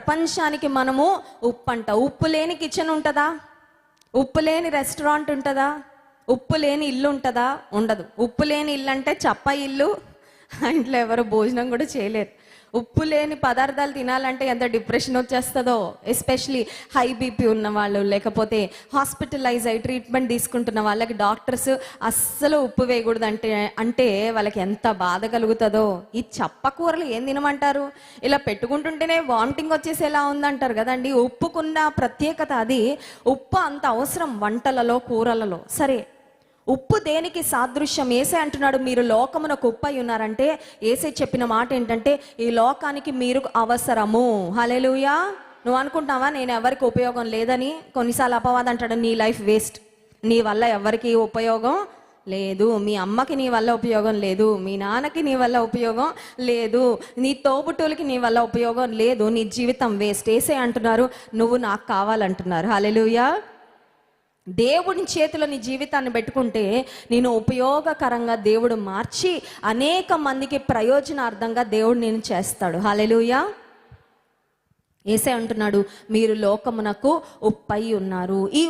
ప్రపంచానికి మనము ఉప్పు అంట ఉప్పు లేని కిచెన్ ఉంటుందా? ఉప్పు లేని రెస్టారెంట్ ఉంటుందా? ఉప్పు లేని ఇల్లు ఉంటుందా? ఉండదు. ఉప్పు లేని ఇల్లు అంటే చప్ప ఇల్లు. ఇంట్లో ఎవరు భోజనం కూడా చేయలేరు. ఉప్పు లేని పదార్థాలు తినాలంటే ఎంత డిప్రెషన్ వచ్చేస్తుందో ఎస్పెషలీ హై బీపీ ఉన్న వాళ్ళు లేకపోతే హాస్పిటలైజ్ అయ్యి ట్రీట్మెంట్ తీసుకుంటున్న వాళ్ళకి డాక్టర్స్ అస్సలు ఉప్పు వేయకూడదు అంటే అంటే వాళ్ళకి ఎంత బాధ కలుగుతుందో. ఈ చప్ప కూరలు ఏం తినమంటారు? ఇలా పెట్టుకుంటుంటేనే వామిటింగ్ వచ్చేసేలా ఉందంటారు కదండి. ఉప్పుకున్న ప్రత్యేకత అది. ఉప్పు అంత అవసరం వంటలలో కూరలలో. సరే ఉప్పు దేనికి సాదృశ్యం? ఏసే అంటున్నాడు మీరు లోకమునకు ఉప్పు అయి ఉన్నారంటే ఏసే చెప్పిన మాట ఏంటంటే ఈ లోకానికి మీరు అవసరము. హలెలుయా నువ్వు అనుకుంటున్నావా నేను ఎవరికి ఉపయోగం లేదని? కొన్నిసార్లు అపవాదం అంటాడు నీ లైఫ్ వేస్ట్. నీ వల్ల ఎవరికి ఉపయోగం లేదు. మీ అమ్మకి నీ వల్ల ఉపయోగం లేదు. మీ నాన్నకి నీ వల్ల ఉపయోగం లేదు. నీ తోబుట్టులకి నీ వల్ల ఉపయోగం లేదు. నీ జీవితం వేస్ట్. వేసే అంటున్నారు నువ్వు నాకు కావాలంటున్నారు. హలెలుయా దేవుని చేతిలో నీ జీవితాన్ని పెట్టుకుంటే నేను ఉపయోగకరంగా దేవుడు మార్చి అనేక మందికి ప్రయోజనార్థంగా దేవుడు నేను చేస్తాడు. హాలెలుయా ఏసే అంటున్నాడు మీరు లోకమునకు ఉప్పై ఉన్నారు. ఈ